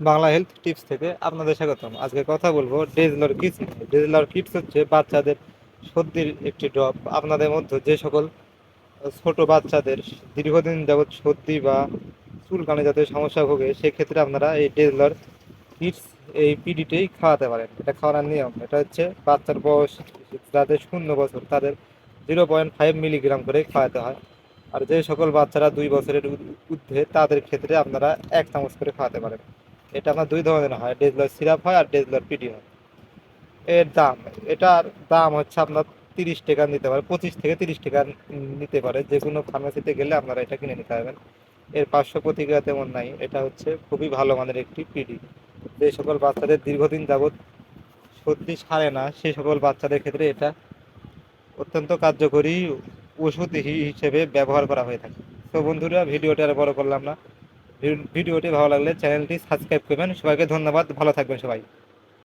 Bangla health tips থেকে আপনাদের স্বাগতম। আজকে কথা বলব ডেজলার কিটস ডেজলার কিটস হচ্ছে বাচ্চাদের সর্দির একটি ড্রপ আপনাদের মধ্যে যে সকল ছোট বাচ্চাদের দীর্ঘদিন যাবৎ সর্দি বা চুলকানি জাতীয় সমস্যা ভোগে, সেক্ষেত্রে আপনারা এই ডেজলার কিটস এই পিডিটাই খাওয়াতে পারেন। এটা খাওয়ানোর নিয়ম। এটা হচ্ছে বাচ্চার বয়স যাদের শূন্য বছর, তাদের জিরো পয়েন্ট ফাইভ মিলিগ্রাম করে খাওয়াতে হয়। আর যে সকল বাচ্চারা দুই বছরের ঊর্ধ্বে, তাদের ক্ষেত্রে আপনারা এক চামচ করে খাওয়াতে পারেন। এটা আপনার দুই ধরনের হয়, ডেজলার সিরাপ হয় আর ডেজলার পিডি হয়। এর দাম, এটার দাম হচ্ছে আপনার তিরিশ টাকা নিতে পারে, পঁচিশ থেকে তিরিশ টাকা নিতে পারে, যে কোনো ফার্মেসিতে গেলে আপনারা এটা কিনে নিতে পারবেন। এর পার্শ্ব প্রতিক্রিয়া তেমন নাই, এটা হচ্ছে খুবই ভালো মানের একটি পিডি যে সকল বাচ্চাদের দীর্ঘদিন যাবৎ সর্দি সারে না সেই সকল বাচ্চাদের ক্ষেত্রে এটা অত্যন্ত কার্যকরী ওষুধ হিসেবে ব্যবহার করা হয়ে থাকে। তো বন্ধুরা, ভিডিওটা আর বড় করলাম না। ভিডিওটি ভালো লাগলে চ্যানেলটি সাবস্ক্রাইব করবেন। সবাইকে ধন্যবাদ ভালো থাকবেন সবাই।